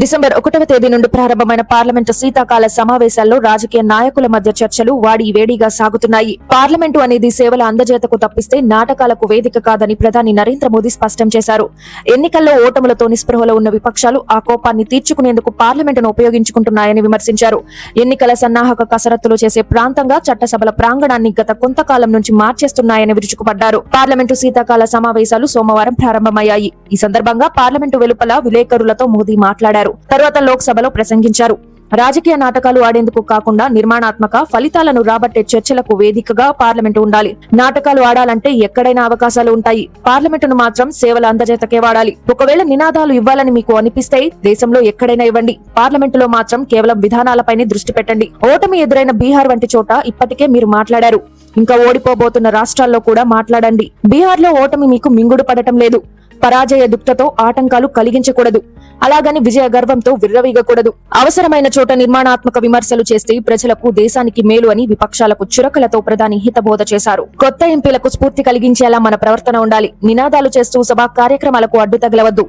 December ఒకటవ తేదీ నుండి ప్రారంభమైన పార్లమెంటు శీతాకాల సమావేశాల్లో రాజకీయ నాయకుల మధ్య చర్చలు వాడి వేడిగా సాగుతున్నాయి. పార్లమెంటు అనేది సేవల అందజేతకు తప్పిస్తే నాటకాలకు వేదిక కాదని ప్రధాని నరేంద్ర మోదీ స్పష్టం చేశారు. ఎన్నికల్లో ఓటములతో నిస్పృహలో ఉన్న విపక్షాలు ఆ కోపాన్ని తీర్చుకునేందుకు పార్లమెంటును ఉపయోగించుకుంటున్నాయని విమర్శించారు. ఎన్నికల సన్నాహక కసరత్తులు చేసే ప్రాంతంగా చట్టసభల ప్రాంగణాన్ని గత కొంతకాలం నుంచి మార్చేస్తున్నాయని విరుచుకుపడ్డారు. పార్లమెంటు శీతాకాల సమావేశాలు సోమవారం ప్రారంభమయ్యాయి. ఈ సందర్భంగా పార్లమెంటు వెలుపల విలేకరులతో మోదీ మాట్లాడారు. తర్వాత లోక్సభలో ప్రసంగించారు. రాజకీయ నాటకాలు ఆడేందుకు కాకుండా నిర్మాణాత్మక ఫలితాలను రాబట్టే చర్చలకు వేదికగా పార్లమెంటు ఉండాలి. నాటకాలు ఆడాలంటే ఎక్కడైనా అవకాశాలు ఉంటాయి. పార్లమెంటును మాత్రం సేవల అందజేతకే వాడాలి. ఒకవేళ నినాదాలు ఇవ్వాలని మీకు అనిపిస్తే దేశంలో ఎక్కడైనా ఇవ్వండి. పార్లమెంటులో మాత్రం కేవలం విధానాలపైనే దృష్టి పెట్టండి. ఓటమి ఎదురైన బీహార్ వంటి చోట ఇప్పటికే మీరు మాట్లాడారు. ఇంకా ఓడిపోబోతున్న రాష్ట్రాల్లో కూడా మాట్లాడండి. బీహార్లో ఓటమి మీకు మింగుడు పడటం లేదు. పరాజయ దుక్తతో ఆటంకాలు కలిగించకూడదు. అలాగని విజయ గర్వంతో విర్రవీగకూడదు. అవసరమైన చోట నిర్మాణాత్మక విమర్శలు చేస్తే ప్రజలకు దేశానికి మేలు అని విపక్షాలకు చురకలతో ప్రధాని హితబోధ చేశారు. కొత్త ఎంపీలకు స్ఫూర్తి కలిగించేలా మన ప్రవర్తన ఉండాలి. నినాదాలు చేస్తూ సభా కార్యక్రమాలకు అడ్డు తగలవద్దు.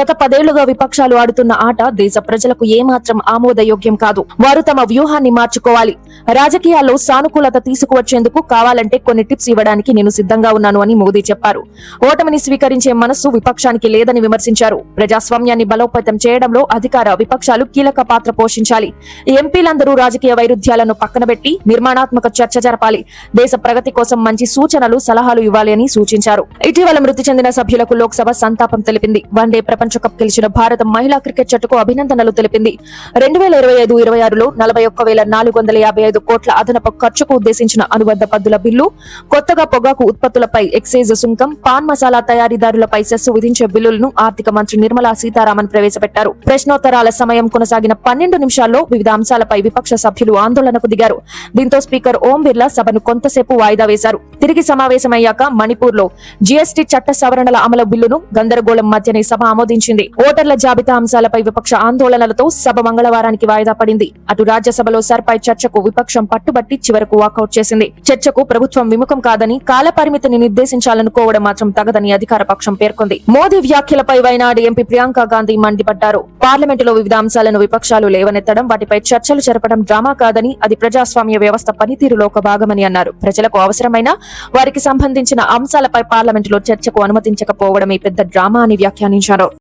గత పదేళ్ళుగా విపక్షాలు ఆడుతున్న ఆట దేశ ప్రజలకు ఏమాత్రం ఆమోదయోగ్యం కాదు. వారు తమ వ్యూహాన్ని మార్చుకోవాలి. రాజకీయాల్లో సానుకూలత తీసుకువచ్చేందుకు కావాలంటే కొన్ని టిప్స్ ఇవ్వడానికి నేను సిద్ధంగా ఉన్నాను అని మోదీ చెప్పారు. ఓటమిని స్వీకరించే మనస్సు విపక్షానికి లేదని విమర్శించారు. ప్రజాస్వామ్యాన్ని బలోపేతం చేయడంలో అధికార విపక్షాలు కీలక పాత్ర పోషించాలి. ఎంపీలందరూ రాజకీయ వైరుధ్యాలను పక్కనబెట్టి నిర్మాణాత్మక చర్చ జరపాలి. దేశ ప్రగతి కోసం మంచి సూచనలు సలహాలు ఇవ్వాలి అని సూచించారు. ఇటీవల మృతి చెందిన సభ్యులకు లోక్సభ సంతాపం తెలిపింది. వన్డే ప్రపంచ కప్ గెలిచిన భారత మహిళా క్రికెట్ జట్టుకు అభినందనలు తెలిపింది. రెండు వేల ఇరవై ఐదు ఇరవై ఆరులో నలభై ఒక్క వేల నాలుగు వందల యాభై ఐదు కోట్ల అదనపు ఖర్చుకు ఉద్దేశించిన అనుబంధ పద్దుల బిల్లు కొత్తగా పొగాకు ఉత్పత్తులపై ఎక్సైజ్ సుంకం పాన్ మసాలా తయారీదారులపై సెస్సు విధించే బిల్లులను ఆర్థిక మంత్రి నిర్మలా సీతారామన్ ప్రవేశపెట్టారు. ప్రశ్నోత్తరాల సమయం కొనసాగిన పన్నెండు నిమిషాల్లో వివిధ అంశాలపై విపక్ష సభ్యులు ఆందోళనకు దిగారు. దీంతో స్పీకర్ ఓం బిర్లా సభను కొంతసేపు వాయిదా వేశారు. తిరిగి సమావేశమయ్యాక మణిపూర్లో జీఎస్టీ చట్ట సవరణల అమలు బిల్లును గందరగోళం మధ్యనే సభ ఆమోదించింది. ఓటర్ల జాబితా అంశాలపై విపక్ష ఆందోళనలతో సభ మంగళవారానికి వాయిదా పడింది. అటు రాజ్యసభలో సర్పై చర్చకు విపక్షం పట్టుబట్టి చివరకు వాకౌట్ చేసింది. చర్చకు ప్రభుత్వం విముఖం కాదని కాలపరిమితిని నిర్దేశించాలనుకోవడం మాత్రం తగదని అధికార పక్షం పేర్కొంది. మోదీ వ్యాఖ్యలపై వైనాడు ఎంపీ ప్రియాంక గాంధీ మండిపడ్డారు. పార్లమెంటులో వివిధ అంశాలను విపక్షాలు లేవనెత్తడం వాటిపై చర్చలు జరపడం డ్రామా కాదని అది ప్రజాస్వామ్య వ్యవస్థ పనితీరులో ఒక భాగమని అన్నారు. ప్రజలకు అవసరమైన వారికి సంబంధించిన అంశాలపై పార్లమెంటులో చర్చకు అనుమతించకపోవడమే పెద్ద డ్రామా అని వ్యాఖ్యానించారు.